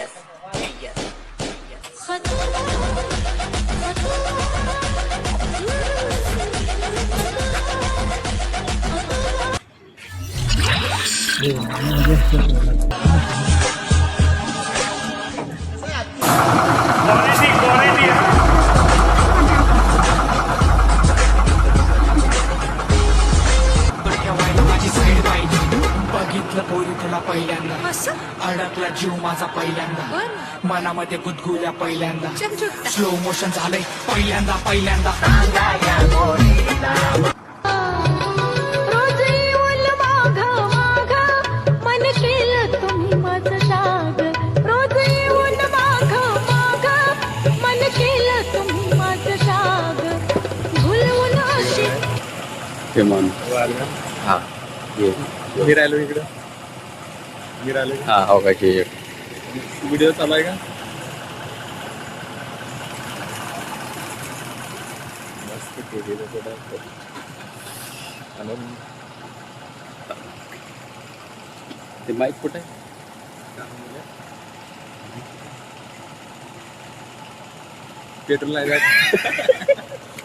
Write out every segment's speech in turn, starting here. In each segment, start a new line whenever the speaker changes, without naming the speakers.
yes, yes. Buonissimo. Right. बघितलं पोरी तुला पहिल्यांदा.
असं?
अडकला जीव माझा पहिल्यांदा.
बर.
मनामध्ये गुदगुल्या पहिल्यांदा. स्लो मोशन झालंय. पहिल्यांदा पहिल्यांदा.
रोज येऊन माघ माघ. मन केलं तुम्ही माझं शाग रोज येऊन माघ माघ. मन केलं तुम्ही माझं शाग भुलवून अशी
हे मान. हा. ये.
मी राहिलो इकडं. मी राहिलो
हा हो का हे
व्हिडिओ चालू आहे का मस्त केलेलं थोडं आनंद
ते माईक कुठे आहे
पेट्रोल नाही जात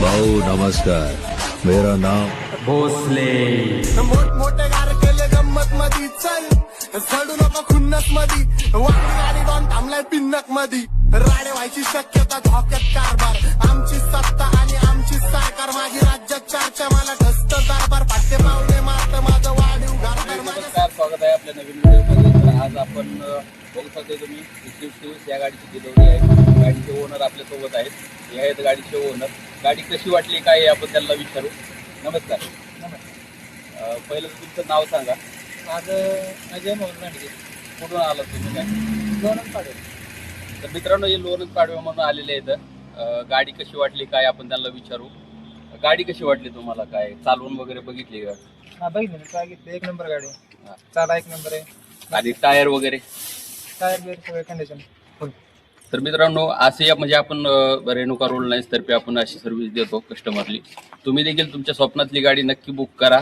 भाऊ नमस्कार. मेरा नाम
मोठमोठे गार केले गंमत मधी चल चढू नको खुन्नस मधी वाकडी गाडी डॉन थांबलाय पिन्नक मधी राडे व्हायची शक्यता धोक्यात कारभार. आमची सत्ता आणि आमची सरकार माझी राज्यात चर्चा मला ढस्त कारभार पाट्टे पावले मारत माझं वाढीव
नमस्कार स्वागत आहे आपल्या नवीन व्हिडिओमध्ये. आज आपण बघू शकता तुम्ही तेवीस या गाडीची डिलिव्हरी आहे. गाडीचे ओनर आपल्यासोबत आहेत. हे आहेत गाडीचे ओनर गाडी कशी वाटली काय आपण त्यांना विचारू. नमस्कार. अ, पहिलं तर तुमचं नाव सांगा.
माझं अजय मोहन रांडगे.
कुठून आलात तुम्ही? काय
दोनच पाडे
तर मित्रांनो हे लोणच पाडवे म्हणून आलेले आहेत. गाडी कशी वाटली काय आपण त्यांना विचारू. गाडी कशी वाटली तुम्हाला काय? चालवून वगैरे बघितली का?
हा बघितलं एक नंबर गाडी.
हा.
चाला एक नंबर आहे.
आणि टायर वगैरे?
टायर सगळे कंडिशन फुल.
तर मित्रांनो असे या- म्हणजे आपण अ, रेणुका रोड लाईन्स तर्फे आपण अशी सर्व्हिस देतो कस्टमरली तुम्ही देखील तुमच्या स्वप्नातली गाडी नक्की बुक करा.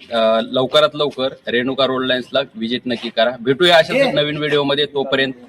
अ, लवकरात लवकर रेणुका रोड लाईन्सला व्हिजिट नक्की करा. भेटूया अशाच नवीन व्हिडिओमध्ये तोपर्यंत